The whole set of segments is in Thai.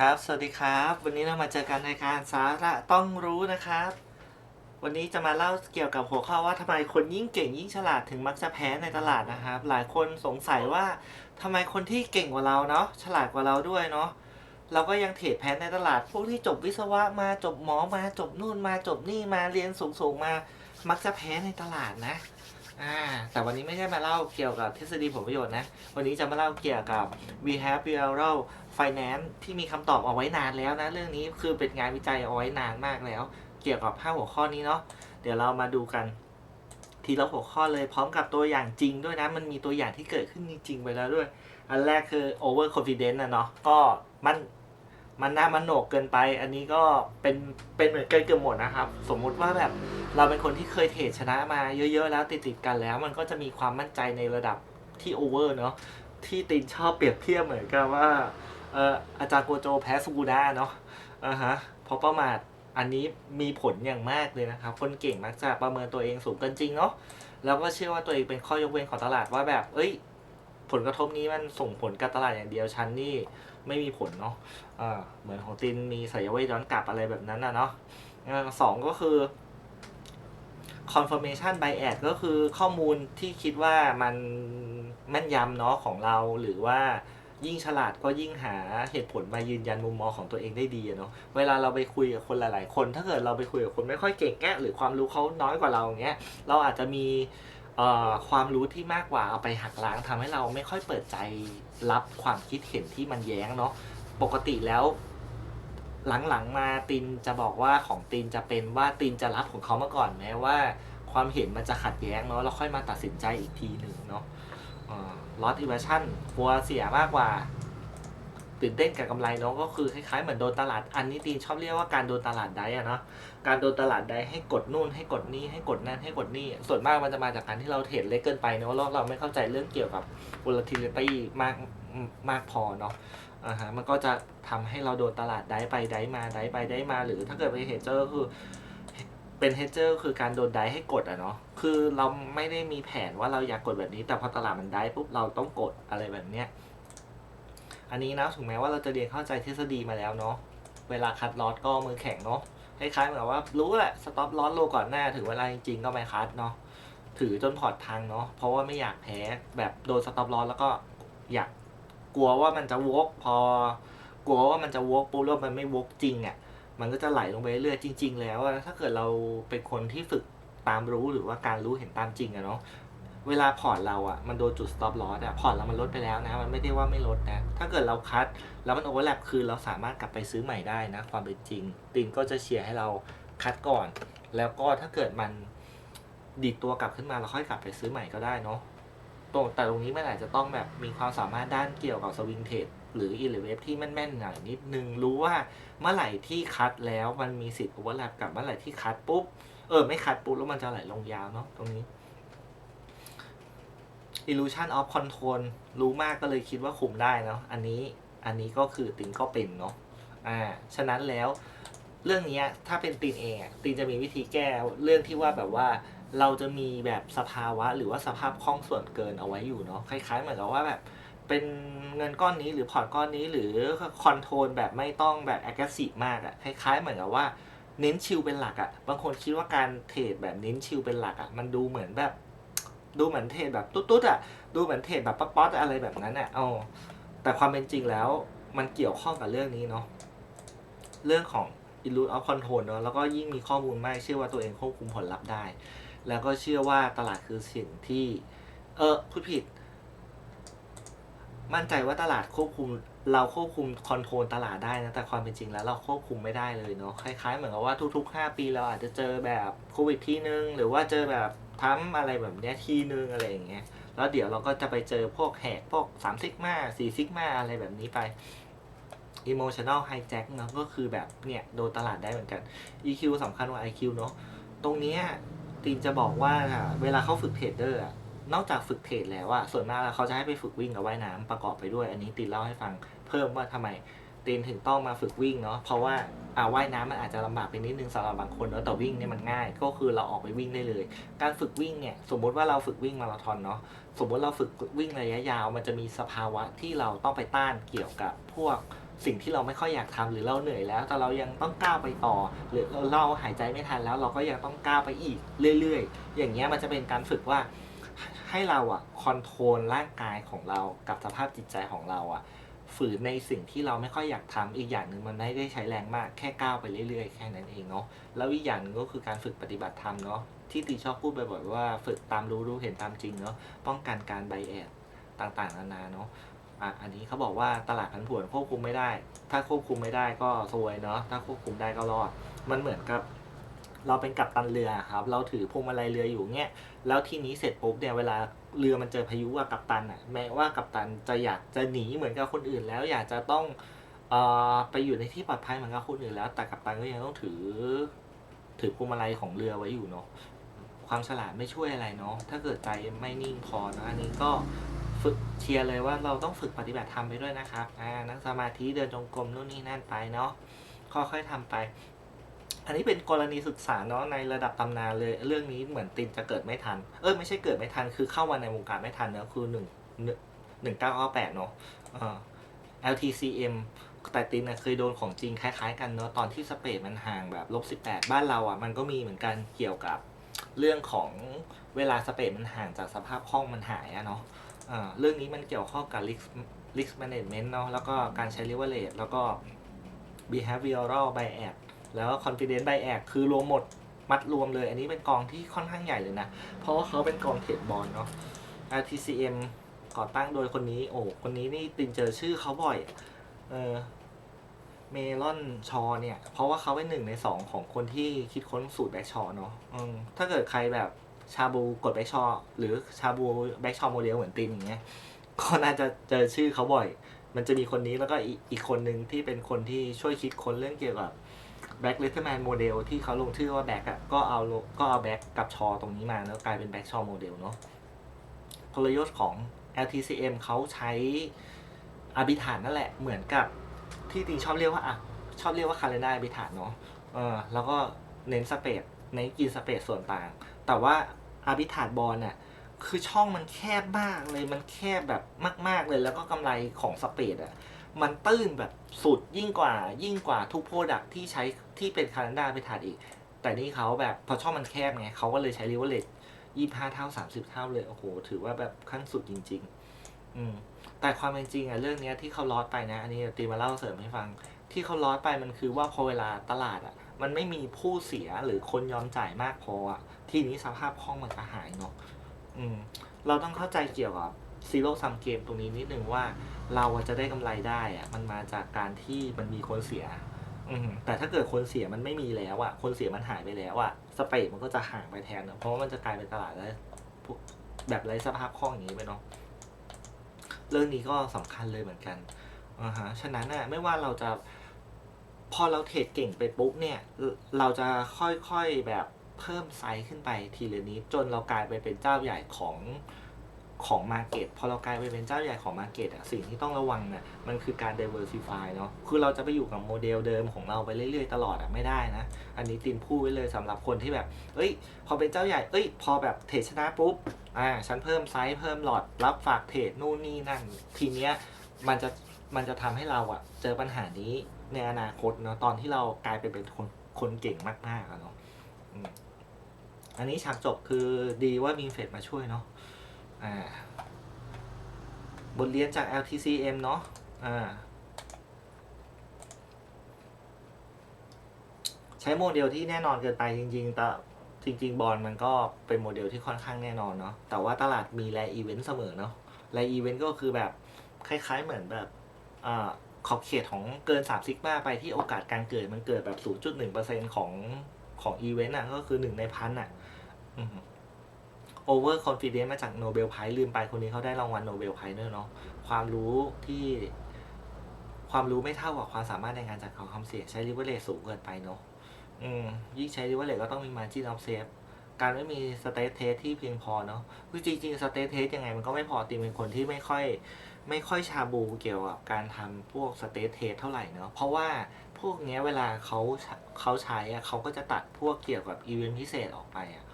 ครับ สวัสดีครับ วันนี้เรามาเจอกันในการสาระต้องรู้นะครับ วันนี้จะมาเล่าเกี่ยวกับหัวข้อว่าทำไมคนยิ่งเก่งยิ่งฉลาดถึงมักจะแพ้ในตลาดนะครับ หลายคนสงสัยว่าทำไมคนที่เก่งกว่าเราเนาะฉลาดกว่าเราด้วยเนาะเราก็ยังเทรดแพ้ในตลาด พวกที่จบวิศวะมาจบหมอมาจบนู่นมาจบนี่มาเรียนสูงๆมา มักจะแพ้ในตลาดนะ อ่าแต่วันนี้ไม่ใช่มาเล่าเกี่ยวกับทฤษฎีผลประโยชน์นะ วันนี้จะมาเล่าเกี่ยวกับ behavioral finance ที่มีคำตอบเอาไว้นานแล้วนะ เรื่องนี้คือเป็นงานวิจัยเอาไว้นานมากแล้ว เกี่ยวกับ5หัวข้อนี้เนาะเดี๋ยวเรามาดูกัน ทีละหัวข้อเลยพร้อมกับตัวอย่างจริงด้วยนะ มันมีตัวอย่างที่เกิดขึ้นจริงๆไปแล้วด้วย อันแรกคือ over confidence นะเนาะก็มัน มันน่ามันโหนกเกินไป อันนี้ก็เป็นเป็นเหมือนกันเกือบหมดนะครับ สมมุติว่าแบบเราเป็นคนที่เคยเทรดชนะมาเยอะๆ แล้วติดๆกันแล้ว มันก็จะมีความมั่นใจในระดับที่ over เนาะที่ตินชอบเปรียบเทียบเหมือนกับว่าเอ่ออาจารย์โกโจแพ้ซูกูดาเนาะอ่าฮะเพราะประมาทอันนี้มีผลอย่างมากเลยนะครับ คนเก่งมักจะประเมินตัวเองสูงเกินจริงเนาะแล้วก็เชื่อว่าตัวเองเป็นข้อยกเว้นของตลาดว่าแบบ เอ้ย ผลกระทบนี้มันส่งผลกับตลาดอย่างเดียวฉันนี่ ไม่มีผลเนาะอ่าเหมือนของตินมีสายเวทย้อนกลับอะไรแบบนั้นนะเนาะสองก็คือ confirmation bias ก็คือข้อมูลที่คิดว่ามันแม่นยำเนาะของเราหรือว่ายิ่งฉลาดก็ยิ่งหาเหตุผลมายืนยันมุมมองของตัวเองได้ดีเนาะเวลาเราไปคุยกับคนหลาย ๆ คน ถ้าเกิดเราไปคุยกับคนไม่ค่อยเก่งแก้หรือความรู้เขาน้อยกว่าเราอย่างเงี้ยเราอาจจะมี ความรู้ที่มากกว่าเอาไปหักล้างทำให้เราไม่ค่อยเปิดใจรับความคิดเห็นที่มันแย้งเนาะปกติแล้ว หลังๆมาตินจะบอกว่าของตินจะเป็นว่าตินจะรับของเขามาก่อนแม้ว่า ความเห็นมันจะขัดแย้งเนาะแล้วค่อยมาตัดสินใจอีกทีหนึ่งเนาะลอตอิเวชั่นกลัวเสียมากกว่า ตื่นเต้นกับกำไรเนาะก็คือคล้ายๆเหมือนโดนตลาดอันนี้ตีนชอบเรียกว่าการโดนตลาดได้อะเนาะการโดนตลาดได้ให้กดนู่นให้กดนี่ให้กดนั่นให้กดนี่ส่วนมากมันจะมาจากการที่เราเทรดเล็กเกินไปเนาะแล้วเราไม่เข้าใจเรื่องเกี่ยวกับ volatility มากมากพอเนาะอ่าฮะมันก็จะทำให้เราโดนตลาดได้ไปได้มาได้ไปได้มา หรือถ้าเกิดเป็นเฮเจอร์คือเป็นเฮเจอร์คือการโดนได้ให้กดอะเนาะ คือเราไม่ได้มีแผนว่าเราอยากกดแบบนี้ แต่พอตลาดมันได้ปุ๊บเราต้องกดอะไรแบบเนี้ย อันนี้นะถึงแม้ว่าเราจะเรียนเข้าใจทฤษฎีมาแล้วเนาะเวลาคัดลอตก็มือแข็งเนาะคล้ายๆเหมือนว่ารู้แหละสต็อปลอตโลก่อนหน้าถึงเวลาจริงๆก็ไม่คัดเนาะถือจนพอร์ตพังเนาะเพราะว่าไม่อยากแพ้แบบโดนสต็อปลอตแล้วก็อยากกลัวว่ามันจะวกพอกลัวว่ามันจะวกปุ๊บแล้วมันไม่วกจริงอะ่ะมันก็จะไหลลงไปเรื่อยจริง ๆ แล้วถ้าเกิดเราเป็นคนที่ฝึกตามรู้หรือว่าการรู้เห็นตามจริงอะเนาะ เวลาพอร์ตเราอะมันโดนจุด stop loss อะพอร์ตเรามันลดไปแล้วนะ มันไม่ได้ว่าไม่ลดนะ ถ้าเกิดเราคัดแล้วมันโอเวอร์แลปคือเราสามารถกลับไปซื้อใหม่ได้นะ ความเป็นจริงตินก็จะเชียร์ให้เราคัดก่อน แล้วก็ถ้าเกิดมันดีดตัวกลับขึ้นมาเราค่อยกลับไปซื้อใหม่ก็ได้เนาะตรงแต่ตรงนี้มันอาจจะต้องแบบมีความสามารถด้านเกี่ยวกับสวิงเทรดหรืออีเลเวฟที่แม่นๆหน่อยนิดนึงรู้ว่าเมื่อไหร่ที่คัดแล้วมันมีสิทธิ์โอเวอร์แลปกับเมื่อไหร่ที่คัดปุ๊บเออไม่คัดปุ๊บแล้วมันจะไหลลงยาวเนาะตรงนี้ illusion of control รู้มากก็เลยคิดว่าคุมได้เนาะอันนี้อันนี้ก็คือตินก็เป็นเนาะอ่าฉะนั้นแล้วเรื่องนี้ถ้าเป็นตินเองตินจะมีวิธีแก้เรื่องที่ว่าแบบว่าเราจะมีแบบสภาวะหรือว่าสภาพคล่องส่วนเกินเอาไว้อยู่เนาะคล้ายๆเหมือนกับว่าแบบเป็นเงินก้อนนี้หรือพอร์ตก้อนนี้หรือคอนโทรลแบบไม่ต้องแบบ aggressive มากอะคล้ายๆเหมือนกับว่าเน้นชิลเป็นหลักอะบางคนคิดว่าการเทรดแบบเน้นชิลเป็นหลักอะมันดูเหมือนแบบ ดูเหมือนเทรดแบบตุ๊ดๆอะดูเหมือนเทรดแบบป๊อตๆอะไรแบบนั้นอะเอาแต่ความเป็นจริงแล้วมันเกี่ยวข้องกับเรื่องนี้เนาะเรื่องของ illusion of control เนาะแล้วก็ยิ่งมีข้อมูลมากเชื่อว่าตัวเองควบคุมผลลัพธ์ได้ แล้วก็เชื่อว่าตลาดคือสิ่งที่ เออพูดผิด มั่นใจว่าตลาดควบคุมเราควบคุมคอนโทรลตลาดได้นะแต่ความเป็นจริงแล้วเราควบคุมไม่ได้เลยเนาะคล้ายๆ เหมือนกับว่าทุกๆ 5 ปีเราอาจจะเจอแบบโควิดที่นึงหรือว่าเจอแบบ ทั้มอะไรแบบเนี้ยทีนึงอะไรอย่างเงี้ยแล้วเดี๋ยวเราก็จะไปเจอพวกแหกพวก3ซิกมา4ซิกมาอะไรแบบนี้ไป emotional hijack เนาะก็คือแบบเนี่ยโดนตลาดได้เหมือนกัน EQ สำคัญกว่า IQ เนาะตรงเนี้ยตีนจะบอกว่าเวลาเขาฝึกเทรดเดอร์อะนอกจากฝึกเทรดแล้วอะส่วนมากแล้วเขาจะให้ไปฝึกวิ่งกับว่ายน้ำประกอบไปด้วย อันนี้ตีนเล่าให้ฟังเพิ่มว่าทำไม ตีนถึงต้องมาฝึกวิ่งเนาะเพราะว่าอ่าว่ายน้ำมันอาจจะลำบากไปนิดนึงสำหรับบางคนเนาะแต่วิ่งเนี่ยมันง่าย ก็คือเราออกไปวิ่งได้เลย การฝึกวิ่งเนี่ยสมมุติว่าเราฝึกวิ่งมาราธอนเนาะสมมติเราฝึกวิ่งระยะยาว มันจะมีสภาวะที่เราต้องไปต้านเกี่ยวกับพวกสิ่งที่เราไม่ค่อยอยากทำหรือเราเหนื่อยแล้ว แต่เรายังต้องก้าวไปต่อ หรือเราเราหายใจไม่ทันแล้ว เราก็ยังต้องก้าวไปอีกเรื่อยๆ อย่างเงี้ยมันจะเป็นการฝึกว่าให้เราอะคอนโทรลร่างกายของเรากับสภาพจิตใจของเราอะ ฝืนในสิ่งที่เราไม่ค่อยอยากทำอีกอย่างหนึ่งมันไม่ได้ใช้แรงมากแค่ก้าวไปเรื่อยๆ แค่นั้นเองเนาะแล้วอีกอย่างหนึ่งก็คือการฝึกปฏิบัติธรรมเนาะที่ตีชอบพูดบ่อยๆว่าฝึกตามรู้รู้เห็นตามจริงเนาะป้องกันการไบแอดต่างๆนานาเนาะอะอันนี้เขาบอกว่าตลาดผันผวนควบคุมไม่ได้ ถ้าควบคุมไม่ได้ก็ซวยเนาะถ้าควบคุมได้ก็รอดมันเหมือนกับ เราเป็นกัปตันเรือครับ เราถือพวงมาลัยเรืออยู่เงี้ย แล้วทีนี้เสร็จปุ๊บเนี่ยเวลาเรือมันเจอพายุอะกัปตันอะแม้ว่ากัปตันจะอยากจะหนีเหมือนกับคนอื่น แล้วอยากจะต้องเอ่อไปอยู่ในที่ปลอดภัยเหมือนกับคนอื่นแล้ว แต่กัปตันก็ยังต้องถือ ถือพวงมาลัยของเรือไว้อยู่เนาะความฉลาดไม่ช่วยอะไรเนาะถ้าเกิดใจไม่นิ่งพอนะอันนี้ก็ฝึกเชียร์เลยว่าเราต้องฝึกปฏิบัติธรรมไปด้วยนะครับอ่านั่งสมาธิเดินจงกรมนู่นนี่นั่นไปเนาะค่อยๆทำไป อันนี้เป็นกรณีศึกษาเนาะในระดับตำนานเลย เรื่องนี้เหมือนตินจะเกิดไม่ทัน เออไม่ใช่เกิดไม่ทันคือเข้ามาในวงการไม่ทันเนาะคือหนึ่งหนึ่งเก้าเก้าแปดเนาะ LTCM แต่ตินนะเคยโดนของจริงคล้ายๆกันเนาะตอนที่สเปซมันห่างแบบลบสิบแปดบ้านเราอะ มันก็มีเหมือนกันเกี่ยวกับเรื่องของเวลาสเปซมันห่างจากสภาพคล่องมันหายอะเนาะอ่าเรื่องนี้มันเกี่ยวข้องกับ risk risk management เนาะแล้วก็การใช้ leverage แล้วก็ behavioral bias แล้วก็ confidence bias คือรวมหมดมัดรวมเลย อันนี้เป็นกองที่ค่อนข้างใหญ่เลยนะ เพราะว่าเขาเป็นกองเทรดบอลเนาะ RTCM ก่อตั้งโดยคนนี้ โอ้ คนนี้นี่ตินเจอชื่อเขาบ่อย เออเมลอนชอเนี่ย เพราะว่าเขาเป็นหนึ่งในสองของคนที่คิดค้นสูตรแบ็กชอเนาะถ้าเกิดใครแบบชาบูกดแบ็กชอหรือชาบูแบ็กชอโมเดลเหมือนตินอย่างเงี้ย ก็น่าจะเจอชื่อเขาบ่อย มันจะมีคนนี้แล้วก็อีกอีกคนหนึ่งที่เป็นคนที่ช่วยคิดค้นเรื่องเกี่ยวกับ แบ็กเลเทอร์แมนโมเดลที่เขาลงชื่อว่าแบ็กอะก็เอาลก็เอาแบ็กกับชอตรงนี้มาแล้วกลายเป็นแบ็กชอโมเดลเนาะกลยุทธ์ของ LTCM เขาใช้อาบิฐานนั่นแหละเหมือนกับที่ติงชอบเรียกว่าอะชอบเรียกว่าคาเลนาอาบิฐานเนาะเออแล้วก็เน้นสเปซเน้นกินสเปซส่วนต่าง แต่ว่าอาบิฐานบอลเนี่ยคือช่องมันแคบมากเลยมันแคบแบบมาก ๆเลยแล้วก็กำไรของสเปซอะ มันตื้นแบบสุดยิ่งกว่ายิ่งกว่าทุกโปรดักที่ใช้ที่เป็นคาลันดาไปถาดอีก แต่นี่เขาแบบพอช่องมันแคบไงเขาก็เลยใช้ริเวอเลตยี่ห้าเท่าสามสิบเท่าเลย โอ้โห ถือว่าแบบขั้นสุดจริง ๆ อืมแต่ความเป็นจริงอะเรื่องเนี้ยที่เขาลอดไปนะ อันนี้ตีมาเล่าเสริมให้ฟัง ที่เขาลอดไปมันคือว่าพอเวลาตลาดอะมันไม่มีผู้เสียหรือคนยอมจ่ายมากพออะทีนี้สภาพคล่องมันจะหายเนาะอืม เราต้องเข้าใจเกี่ยวกับซีโร่ซัมเกมตรงนี้นิดนึงว่า เราอะจะได้กำไรได้อะมันมาจากการที่มันมีคนเสียอืมแต่ถ้าเกิดคนเสียมันไม่มีแล้วอะคนเสียมันหายไปแล้วอะสเปซมันก็จะห่างไปแทนเนอะเพราะว่ามันจะกลายเป็นตลาดแล้วพวกแบบไร้สภาพคล่องอย่างนี้ไปเนาะ เรื่องนี้ก็สำคัญเลยเหมือนกันอ่าฮะ ฉะนั้นน่ะไม่ว่าเราจะ พอเราเทรดเก่งไปปุ๊บเนี่ย เราจะค่อยๆแบบเพิ่มไซส์ขึ้นไปทีละนิดจนเรากลายไปเป็นเจ้าใหญ่ของ ของมาเก็ตพอเรากลายไปเป็นเจ้าใหญ่ของมาเก็ตอะสิ่งที่ต้องระวังเนี่ยมันคือการ diversify เนาะคือเราจะไปอยู่กับโมเดลเดิมของเราไปเรื่อยๆ ตลอดอะไม่ได้นะ อันนี้ตินพูดไว้เลยสำหรับคนที่แบบ เอ้ย พอเป็นเจ้าใหญ่เอ้ย พอแบบเทรดชนะปุ๊บอ่าฉันเพิ่มไซส์เพิ่มหลอดรับฝากเทรดนู่นนี่นั่น ทีเนี้ยมันจะมันจะทำให้เราอะเจอปัญหานี้ในอนาคตเนาะตอนที่เรากลายไปเป็นคนคนเก่งมากๆอะเนาะอันนี้ฉากจบคือดีว่ามีเฟดมาช่วยเนาะ อ่าบทเรียนจาก LTCM เนาะอ่าใช้โมเดลที่แน่นอนเกินไปจริงๆแต่จริง ๆ บอลมันก็เป็นโมเดลที่ค่อนข้างแน่นอนเนาะแต่ว่าตลาดมีแลอีเวนต์เสมอเนาะแลอีเวนต์ก็คือแบบคล้าย ๆเหมือนแบบอ่าขอบเขตของเกิน3ซิกมาไปที่โอกาสการเกิดมันเกิดแบบ 0.1%ของของอีเวนต์อะก็คือ 1 ในพันอะ โอเวอร์คอนฟิเดนซ์มาจากโนเบลไพรส์ลืมไปคนนี้เขาได้รางวัลโนเบลไพรส์ด้วยเนาะความรู้ที่ความรู้ไม่เท่ากับความสามารถในการจัดการความเสี่ยงใช้ริเวอร์เลสูงเกินไปเนาะอืมยิ่งใช้ริเวอร์เลก็ต้องมีมาจิ้นออฟเซฟการไม่มีสเตทเทสที่เพียงพอเนาะคือจริงๆสเตทเทสยังไงมันก็ไม่พอตีเป็นคนที่ไม่ค่อยไม่ค่อยชาบูเกี่ยวกับการทำพวกสเตทเทสเท่าไหร่เนาะเพราะว่าพวกเนี้ยเวลาเขาเขาใช้อะเขาก็จะตัดพวกเกี่ยวกับอีเวนต์พิเศษออกไปอะ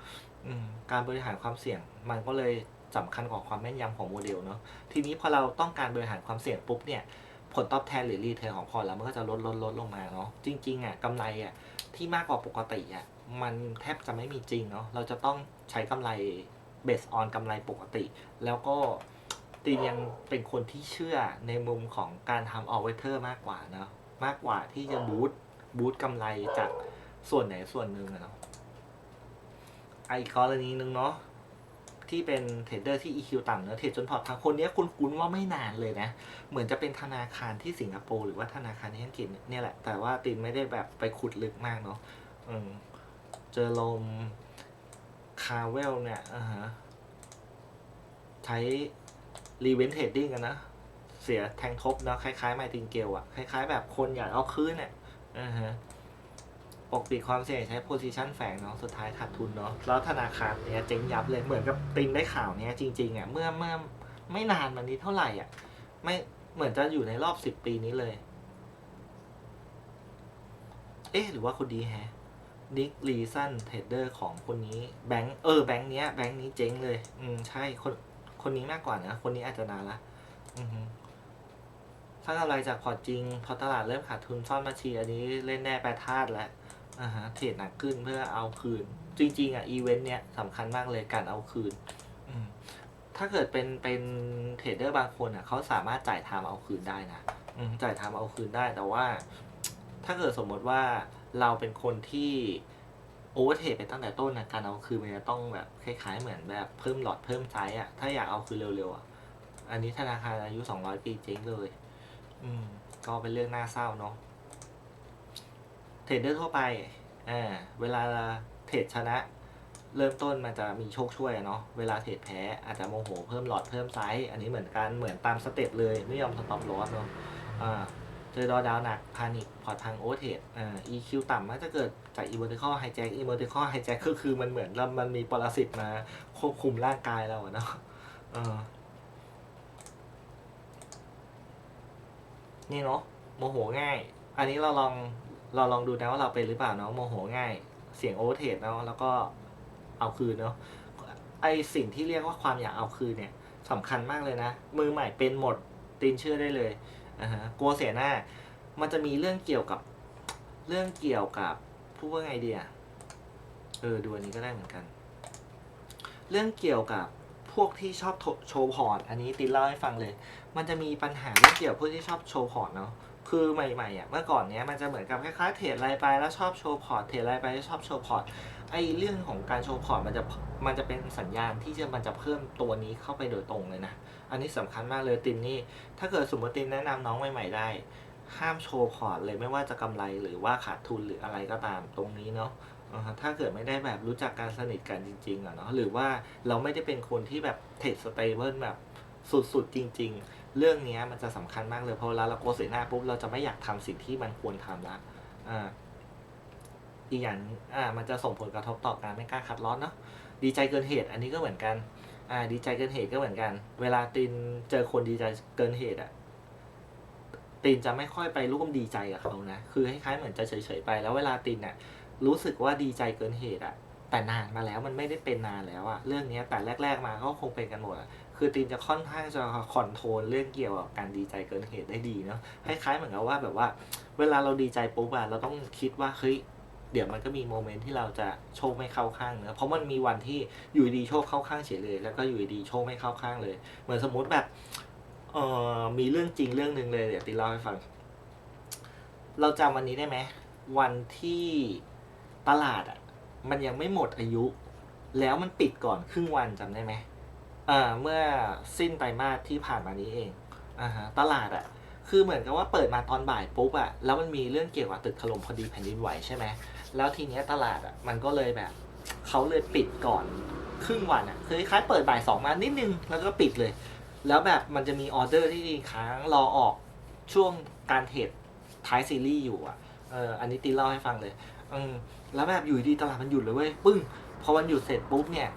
อืมการบริหารความเสี่ยง มันก็เลยสำคัญกว่าความแม่นยำของโมเดลเนาะทีนี้พอเราต้องการบริหารความเสี่ยงปุ๊บเนี่ยผลตอบแทนหรือรีเทิร์นของพอร์ตแล้วมันก็จะลดลดลดลงมาเนาะจริงๆอะกำไรอะที่มากกว่าปกติอะมันแทบจะไม่มีจริงเนาะเราจะต้องใช้กำไรเบสออนกำไรปกติ แล้วก็ตีนยังเป็นคนที่เชื่อในมุมของการทำออเวเทอร์มากกว่าเนาะมากกว่าที่จะบูตบูตกำไรจากส่วนไหนส่วนหนึ่งอะเนาะ ไอะอีกกรณีหนึ่งเนาะที่เป็นเทรดเดอร์ที่ EQ ต่ำเนอะเทรดจนพอร์ตทางคนนี้คุณคุ้นว่าไม่นานเลยนะ เหมือนจะเป็นธนาคารที่สิงคโปร์หรือว่าธนาคารที่อังกฤษเนี่ยแหละ แต่ว่าตินไม่ได้แบบไปขุดลึกมากเนาะเจอลมคาเวลเนี่ยอ่าฮะใช้รีเวนเทรดดิ้งกันนะ เสียแทงทบเนาะคล้ายๆไมติงเกลอะคล้ายๆแบบคนอยากเอาคืนเนี่ยอ่าฮะ ปกปิดความเสี่ยงใช้ position แฝงเนาะสุดท้ายขาดทุนเนาะแล้วธนาคารเนี้ยเจ๊งยับเลยเหมือนกับติงได้ข่าวเนี้ยจริงๆอะเมื่อเมื่อไม่นานมานี้เท่าไหร่อะไม่เหมือนจะอยู่ในรอบสิบปีนี้เลย เอ๊ะ หรือว่าคนดีแฮะนิกลีซันเทรดเดอร์ของคนนี้แบงค์เออแบงค์เนี้ยแบงค์นี้เจ๊งเลย อืมใช่คนคนนี้มากกว่านะ คนนี้อาจจะนานละอือฮึถ้ากำไรจากพอร์ตจริง พอตลาดเริ่มขาดทุนซ่อนบัญชีอันนี้เล่นแน่แปรธาตุแล้ว อ่าฮะเทรดหนักขึ้นเพื่อเอาคืน จริง ๆ อะ อีเวนต์เนี้ยสำคัญมากเลยการเอาคืน อืมถ้าเกิดเป็นเป็นเทรดเดอร์บางคนอะเขาสามารถจ่ายไทม์เอาคืนได้นะ อืม จ่ายไทม์เอาคืนได้แต่ว่า ถ้าเกิดสมมติว่าเราเป็นคนที่โอเวอร์เทรดไปตั้งแต่ต้นนะการเอาคืนมันจะต้องแบบคล้ายๆเหมือนแบบเพิ่มหลอดเพิ่มไซส์อะถ้าอยากเอาคืนเร็วๆอะอันนี้ธนาคารอายุ 200 ปีเจ๊งเลย อืม ก็เป็นเรื่องน่าเศร้าเนาะ เทรดเดอร์ทั่วไปอ่าเวลาเทรดชนะ เริ่มต้นมันจะมีโชคช่วยเนาะเวลาเทรดแพ้อาจจะโมโหเพิ่มหลอดเพิ่มไซส์อันนี้เหมือนกันเหมือนตามสเต็ปเลยไม่ยอมสต็อปลอสเนาะอ่าเจอดอดาวหนักพานิคพอร์ตพังโอเทรดอ่า EQ ต่ำมันจะเกิดจาก e v e r t i c a l hijack e v e r t i c a l hijack ก็คือมันเหมือนมันมีปรสิตมาควบคุมร่างกายเราเนาะนี่เนาะโมโหง่าย อันนี้เราลอง เราลองดูนะว่าเราเป็นหรือเปล่าเนาะโมโหง่าย เสียงโอเวอร์เทรดเนาะแล้วก็เอาคืนเนาะไอสิ่งที่เรียกว่าความอยากเอาคืนเนี่ยสำคัญมากเลยนะ มือใหม่เป็นหมดตีนเชื่อได้เลยอ่าฮะกลัวเสียหน้า มันจะมีเรื่องเกี่ยวกับเรื่องเกี่ยวกับพูดว่าไงเดีอะเออดูอันนี้ก็ได้เหมือนกัน เรื่องเกี่ยวกับพวกที่ชอบโชว์พอร์ตอันนี้ตินเล่าให้ฟังเลย มันจะมีปัญหาเรื่องเกี่ยวกับพวกที่ชอบโชว์พอร์ตเนาะ คือใหม่ๆอะเมื่อก่อนเนี้ยมันจะเหมือนกับคล้ายๆเทรดอะไรไปแล้วชอบโชว์พอร์ตเทรดอะไรไปแล้วชอบโชว์พอร์ตไอเรื่องของการโชว์พอร์ตมันจะมันจะเป็นสัญญาณที่จะมันจะเพิ่มตัวนี้เข้าไปโดยตรงเลยนะ อันนี้สำคัญมากเลยตินนี่ถ้าเกิดสมมติตินแนะนำน้องใหม่ ๆ ได้ ห้ามโชว์พอร์ตเลยไม่ว่าจะกำไรหรือว่าขาดทุนหรืออะไรก็ตามตรงนี้เนาะอ่าฮะถ้าเกิดไม่ได้แบบรู้จักการสนิทกันจริงๆอะเนาะหรือว่าเราไม่ได้เป็นคนที่แบบเทรดสเตเบิลแบบสุดๆจริง ๆ เรื่องนี้มันจะสำคัญมากเลยเพราะเวลาเราโกเสียหน้าปุ๊บเราจะไม่อยากทำสิ่งที่มันควรทำละอ่าอีกอย่างอ่ามันจะส่งผลกระทบต่อการไม่กล้าคัดลอสเนาะดีใจเกินเหตุ อันนี้ก็เหมือนกันอ่าดีใจเกินเหตุก็เหมือนกัน เวลาตินเจอคนดีใจเกินเหตุอะตินจะไม่ค่อยไปร่วมดีใจกับเขานะคือคล้ายๆเหมือนจะเฉยๆไป แล้วเวลาตินอะรู้สึกว่าดีใจเกินเหตุอะแต่นานมาแล้วมันไม่ได้เป็นนานแล้วอะเรื่องนี้แต่แรก ๆ มาก็คงเป็นกันหมด คือตินจะค่อนข้างจะคอนโทรลเรื่องเกี่ยวกับการดีใจเกินเหตุได้ดีเนาะคล้ายๆเหมือนกับว่าแบบว่า เวลาเราดีใจปุ๊บอะเราต้องคิดว่าเฮ้ยเดี๋ยวมันก็มีโมเมนต์ที่เราจะโชคไม่เข้าข้างเนะเพราะมันมีวันที่อยู่ดีโชคเข้าข้างเฉยเลย แล้วก็อยู่ดีโชคไม่เข้าข้างเลย เหมือนสมมติแบบเออมีเรื่องจริงเรื่องหนึ่งเลยเดี๋ยวติเล่าให้ฟัง เราจำวันนี้ได้ไหมวันที่ตลาดอะมันยังไม่หมดอายุ แล้วมันปิดก่อนครึ่งวันจำได้ไหม เมื่อสิ้นไตรมาสที่ผ่านมานี้เองอ่าฮะตลาดอะคือเหมือนกับว่าเปิดมาตอนบ่ายปุ๊บอะแล้วมันมีเรื่องเกี่ยวกับตึกถล่มพอดีแผ่นดินไหวใช่ไหมแล้วทีเนี้ยตลาดอะมันก็เลยแบบเขาเลยปิดก่อนครึ่งวันอะคือคล้ายๆเปิดบ่ายสองมานิดนึงแล้วก็ปิดเลย แล้วแบบมันจะมีออเดอร์ที่ค้างรอออกช่วงการเทรดท้ายซีรีส์อยู่อะเอออันนี้ตีเล่าให้ฟังเลยอืมแล้วแบบอยู่ดีตลาดมันหยุดเลยเว้ยปึ้งพอวันหยุดเสร็จปุ๊บเนี่ย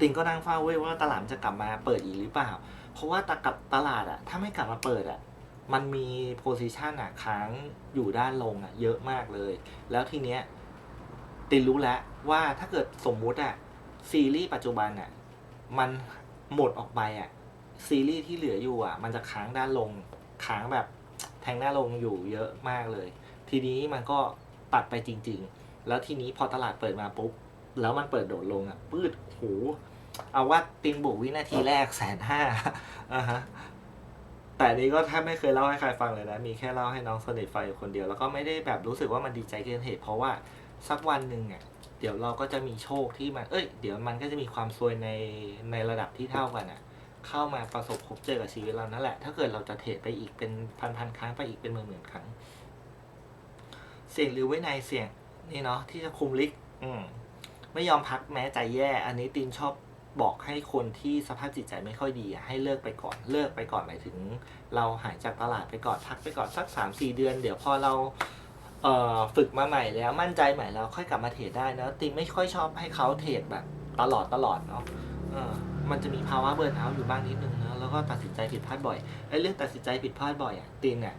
ติงก็นั่งเฝ้าเว้ยว่าตลาดจะกลับมาเปิดอีกหรือเปล่า เพราะว่าตะกับตลาดอะถ้าไม่กลับมาเปิดอะมันมีโพซิชันอะค้างอยู่ด้านลงอะเยอะมากเลย แล้วทีเนี้ยตินรู้แล้วว่าถ้าเกิดสมมุติอะซีรีส์ปัจจุบันอะมันหมดออกไปอะซีรีส์ที่เหลืออยู่อะมันจะค้างด้านลงค้างแบบแทงหน้าลงอยู่เยอะมากเลย ทีนี้มันก็ตัดไปจริง ๆ แล้วทีนี้พอตลาดเปิดมาปุ๊บ แล้วมันเปิดโดดลงอะปืดโหเอาว่าตินบวกวินาทีแรกแสนห้าอ่าฮะแต่นี้ก็แทบไม่เคยเล่าให้ใครฟังเลยนะ มีแค่เล่าให้น้องสนิทไฟอยู่คนเดียว แล้วก็ไม่ได้แบบรู้สึกว่ามันดีใจเกินเหตุ เพราะว่าสักวันหนึ่งอะเดี๋ยวเราก็จะมีโชคที่มัน เอ้ย เดี๋ยวมันก็จะมีความซวยในในระดับที่เท่ากันอะ เข้ามาประสบพบเจอกับชีวิตเรานั่นแหละ ถ้าเกิดเราจะเทรดไปอีกเป็นพันพันครั้งไปอีกเป็นหมื่นหมื่นครั้ง เสี่ยงหรือไว้ในเสี่ยงนี่เนาะที่จะคุมลิก อืม ไม่ยอมพักแม้ใจแย่ อันนี้ตินชอบบอกให้คนที่สภาพจิตใจไม่ค่อยดีให้เลิกไปก่อนเลิกไปก่อนหมายถึง เราหายจากตลาดไปก่อนพักไปก่อนสักสามสี่เดือน เดี๋ยวพอเราเออฝึกมาใหม่แล้วมั่นใจใหม่แล้วค่อยกลับมาเทรดได้นะตินไม่ค่อยชอบให้เขาเทรดแบบตลอดตลอดเนาะมันจะมีภาวะเบิร์นเอาท์อยู่บ้างนิดนึงเนอะแล้วก็ตัดสินใจผิดพลาดบ่อยไอ้เรื่องตัดสินใจผิดพลาดบ่อยอะตินเนี่ย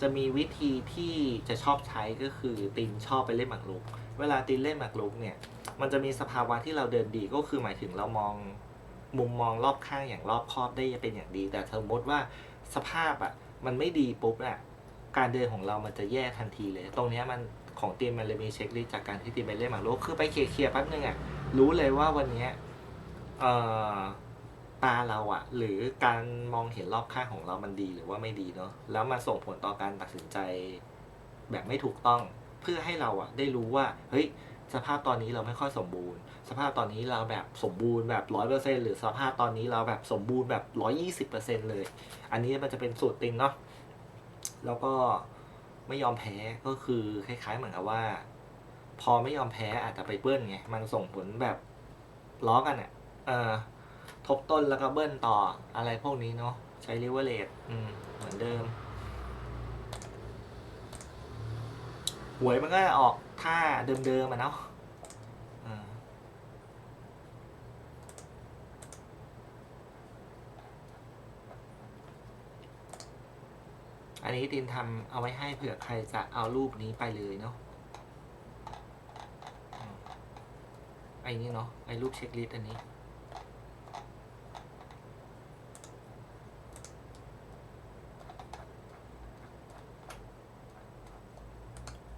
จะมีวิธีที่จะชอบใช้ก็คือตินชอบไปเล่นหมากรุก เวลาตินเล่นหมากรุกเนี่ย มันจะมีสภาวะที่เราเดินดีก็คือหมายถึงเรามองมุมมองรอบข้างอย่างรอบคอบได้เป็นอย่างดี แต่สมมติว่าสภาพอะมันไม่ดีปุ๊บอะการเดินของเรามันจะแย่ทันทีเลย ตรงนี้มันของทีมมันเลยมีเช็คลิสต์จากการที่ทีมไปเล่นหมากรุกคือไปเคลียร์แป๊บนึงอะรู้เลยว่าวันนี้เอ่อตาเราอะหรือการมองเห็นรอบข้างของเรามันดีหรือว่าไม่ดีเนาะแล้วมันส่งผลต่อการตัดสินใจแบบไม่ถูกต้อง เพื่อให้เราอะได้รู้ว่าเฮ้ยสภาพตอนนี้เราไม่ค่อยสมบูรณ์ สภาพตอนนี้เราแบบสมบูรณ์แบบร้อยเปอร์เซ็นหรือสภาพตอนนี้เราแบบสมบูรณ์แบบร้อยี่สิบเปอร์เซ็นเลย อันนี้มันจะเป็นสูตรติงเนาะแล้วก็ไม่ยอมแพ้ก็คือคล้ายๆเหมือนกับว่า พอไม่ยอมแพ้อาจจะไปเบิ้ลไงมันส่งผลแบบล้อกันอะ่ะเออทบต้นแล้วก็เบิ้ลต่ออะไรพวกนี้เนาะใช้ริเวอร์เลดอืมเหมือนเดิม หวยมันก็ออกท่าเดิมๆอะเนาะอันนี้ตินทำเอาไว้ให้เผื่อใครจะเอารูปนี้ไปเลยเนาะอืมไอ้นี่เนาะไอ้รูปเช็คลิสต์อันนี้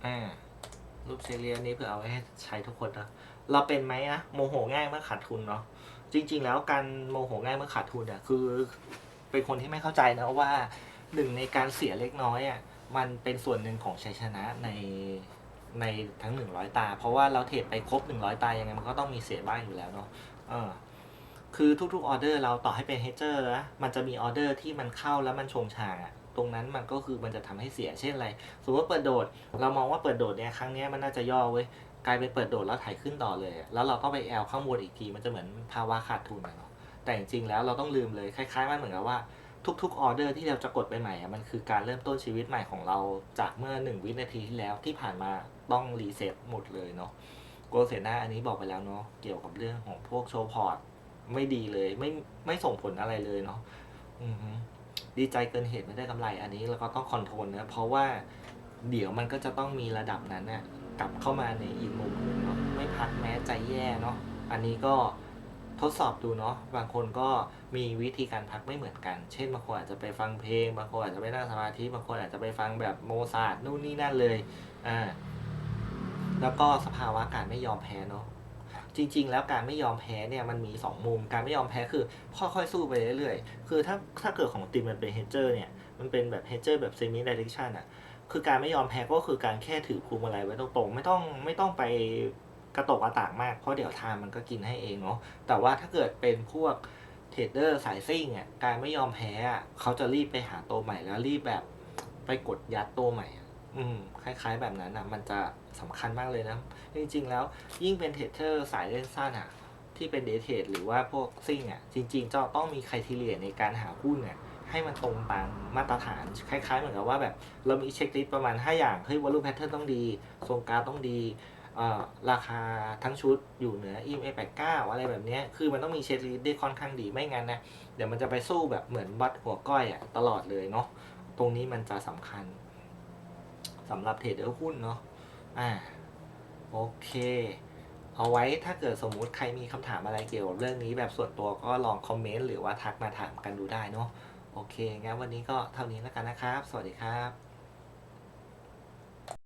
อ่ารูปเซเรียนี้เพื่อเอาไว้ให้ใช้ทุกคนนะเราเป็นไหมอะโมโหง่ายเมื่อขาดทุนเนาะจริง ๆ แล้วการโมโหง่ายเมื่อขาดทุนเนี่ยคือ เป็นคนที่ไม่เข้าใจนะว่าหนึ่งในการเสียเล็กน้อยอะมันเป็นส่วนหนึ่งของชัยชนะในในทั้งหนึ่งร้อยตา เพราะว่าเราเทรดไปครบหนึ่งร้อยตายังไงมันก็ต้องมีเสียบ้างอยู่แล้วเนาะเออคือทุกๆออเดอร์เราต่อให้เป็นเฮเจอร์นะมันจะมีออเดอร์ที่มันเข้าแล้วมันชงชางอะ ตรงนั้นมันก็คือมันจะทำให้เสียเช่นอะไรสมมติว่าเปิดโดด เรามองว่าเปิดโดดเนี่ยครั้งนี้มันน่าจะย่อเว้ยกลายเป็นเปิดโดดแล้วถ่ายขึ้นต่อเลย แล้วเราก็ไปแอลข้างบนอีกทีมันจะเหมือนภาวะขาดทุนอะเนาะแต่จริงๆแล้วเราต้องลืมเลยคล้ายๆมันเหมือนกับว่าทุกๆออเดอร์ที่เราจะกดไปใหม่อะมันคือการเริ่มต้นชีวิตใหม่ของเราจากเมื่อหนึ่งวินาทีที่แล้วที่ผ่านมาต้องรีเซ็ตหมดเลยเนาะโกลเซน่าอันนี้บอกไปแล้วเนาะเกี่ยวกับเรื่องของพวกโชว์พอร์ตไม่ดีเลยไม่ไม่ส่งผลอะไรเลยเนาะอือ ดีใจเกินเหตุไม่ได้กำไร อันนี้เราก็ต้องคอนโทรลนะเพราะว่าเดี๋ยวมันก็จะต้องมีระดับนั้นน่ะกลับเข้ามาในอีกมุมหนึ่งเนาะไม่พักแม้ใจแย่เนาะอันนี้ก็ทดสอบดูเนาะบางคนก็มีวิธีการพักไม่เหมือนกัน เช่นบางคนอาจจะไปฟังเพลง บางคนอาจจะไปนั่งสมาธิบางคนอาจจะไปฟังแบบโมซาร์ทนู่นนี่นั่นเลยอ่าแล้วก็สภาวะการไม่ยอมแพ้เนาะ จริง ๆ แล้วการไม่ยอมแพ้เนี่ยมันมีสองมุม การไม่ยอมแพ้คือค่อยๆสู้ไปเรื่อยๆ คือถ้าถ้าเกิดของทีมมันเป็นเฮเจอร์เนี่ย มันเป็นแบบเฮเจอร์แบบเซมิ d ดเร c ชันอะ คือการไม่ยอมแพ้ก็คือการแค่ถือพวงมาลัยไว้ตรงๆ ไม่ต้องไม่ต้องไปกระตกกระตากมาก เพราะเดี๋ยวทางมันก็กินให้เองเนาะ แต่ว่าถ้าเกิดเป็นพวกเทรดเดอร์สายซิ่งอะ การไม่ยอมแพ้อะเขาจะรีบไปหาตัวใหม่แล้วรีบแบบไปกดยัดตัวใหม่ อืมคล้ายๆแบบนั้นอะมันจะสำคัญมากเลยนะ จริงๆ แล้วยิ่งเป็นเทรดเดอร์สายเล่นสั้นอะ ที่เป็นเดทเทรดหรือว่าพวกซิ่งอะ จริงๆจะต้องมีคุณทีเรียในการหาหุ้นเนี่ยให้มันตรงตามมาตรฐาน คล้ายๆ เหมือนกับว่าแบบเรามีเช็คลิสต์ประมาณ 5 อย่างเฮ้ยวอลุ่มแพทเทิร์นต้องดีทรงกราฟต้องดีราคาทั้งชุดอยู่เหนือ EMA 89อะไรแบบนี้คือมันต้องมีเช็คลิสต์ได้ค่อนข้างดีไม่งั้นนะ เดี๋ยวมันจะไปสู้แบบเหมือนบัตหัวก้อยอะตลอดเลยเนาะตรงนี้มันจะสำคัญ สำหรับเทรดเดอร์หุ้นเนาะอ่าโอเค เอาไว้ถ้าเกิดสมมุติใครมีคำถามอะไรเกี่ยวกับเรื่องนี้แบบส่วนตัวก็ลองคอมเมนต์หรือว่าทักมาถามกันดูได้เนาะโอเคงั้นวันนี้ก็เท่านี้แล้วกันนะครับ สวัสดีครับ